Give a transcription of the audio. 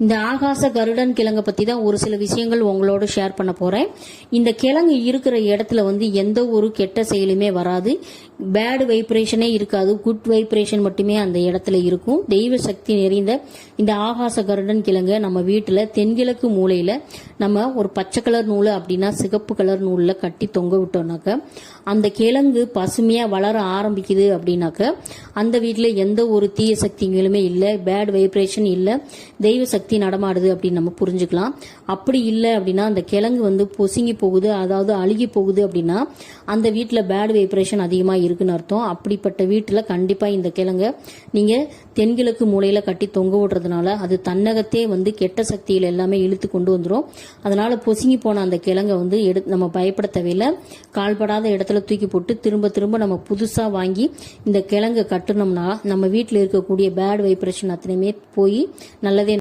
இந்த ஆகாச கருடன் கிழங்கை பத்தி தான் ஒரு சில விஷயங்கள் உங்களோட ஷேர் பண்ண போறேன். இந்த கிழங்கு இருக்கிற இடத்துல வந்து எந்த ஒரு கெட்ட செயலுமே வராது. பேட் வைப்ரேஷனே இருக்காது. குட் வைப்ரேஷன் மட்டுமே அந்த இடத்துல இருக்கும். தெய்வ சக்தி நிறைந்த இந்த ஆகாச கருடன் கிழங்கை நம்ம வீட்டுல தென்கிழக்கு மூலையில நம்ம ஒரு பச்சை கலர் நூல் அப்படின்னா சிகப்பு கலர் நூல்ல கட்டி தொங்க விட்டோம்னாக்க அந்த கிழங்கு பசுமையா வளர ஆரம்பிக்குது அப்படின்னாக்க அந்த வீட்டுல எந்த ஒரு தீய சக்திகளுமே இல்லை பேட் வைப்ரேஷன் இல்லை தெய்வ சக்தி நடமாடுது அப்படின்னு நம்ம புரிஞ்சுக்கலாம். அப்படி இல்லை அப்படின்னா அந்த கிழங்கு வந்து பொசுங்கி போகுது அதாவது அழுகி போகுது அப்படின்னா அந்த வீட்டில் பேட் வைப்ரேஷன் அதிகமாக இருக்குன்னு அர்த்தம். அப்படிப்பட்ட வீட்டில் கண்டிப்பாக இந்த கிழங்கை நீங்கள் தென்கிழக்கு மூலையில் கட்டி தொங்க விடுறதுனால அது தன்னகத்தே வந்து கெட்ட சக்திகள் எல்லாமே இழுத்து கொண்டு வந்துடும் அதனால் பொசுங்கி போன அந்த கிழங்கை வந்து எடு நம்ம பயப்பட தேவையில்லை. கால்படாத இடத்துல தூக்கி போட்டு திரும்ப திரும்ப நம்ம புதுசாக வாங்கி இந்த கிழங்க கட்டினோம்னா நம்ம வீட்டில் இருக்கக்கூடிய பேட் வைப்ரேஷன் அத்தனையுமே போய் நல்லதே